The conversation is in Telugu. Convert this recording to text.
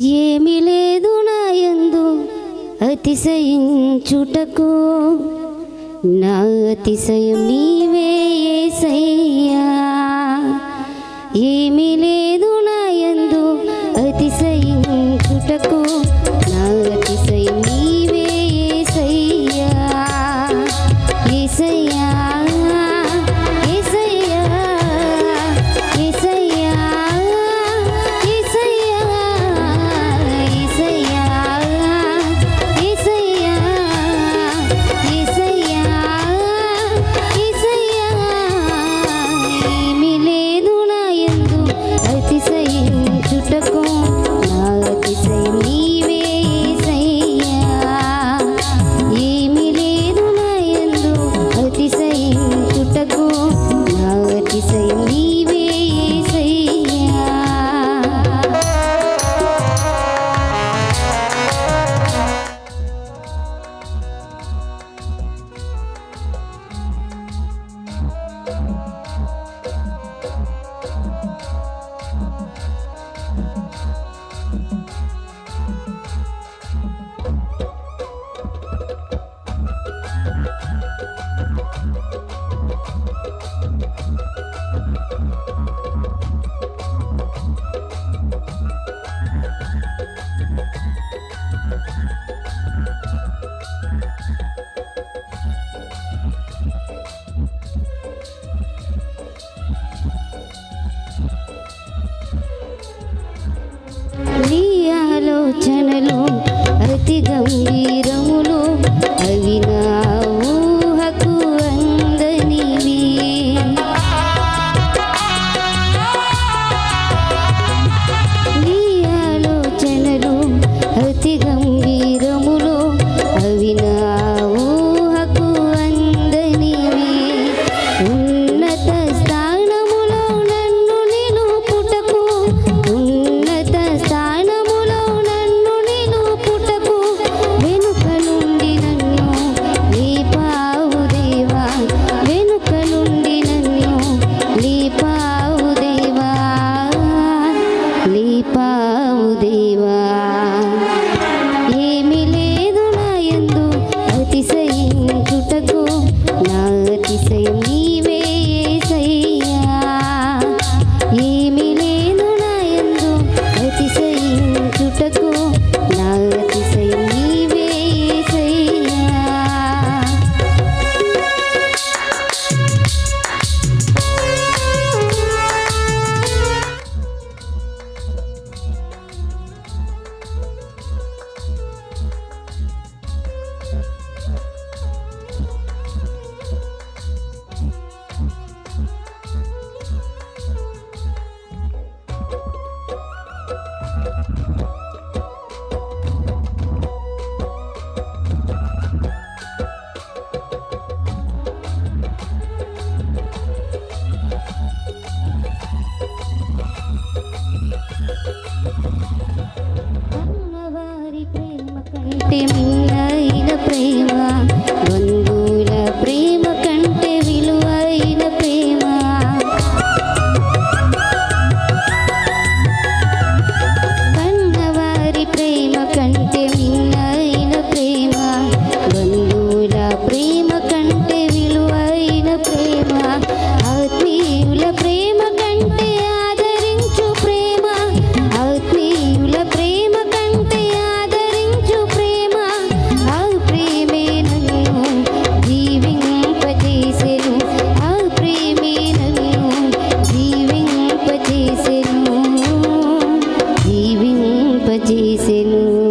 ఏమి లేదు నా యందు అతిశయించుటకు. నా అతిశయం నీవే ఏ సయ్యా నీ ఆలోచనలో అతి గంభీరములు చేసెను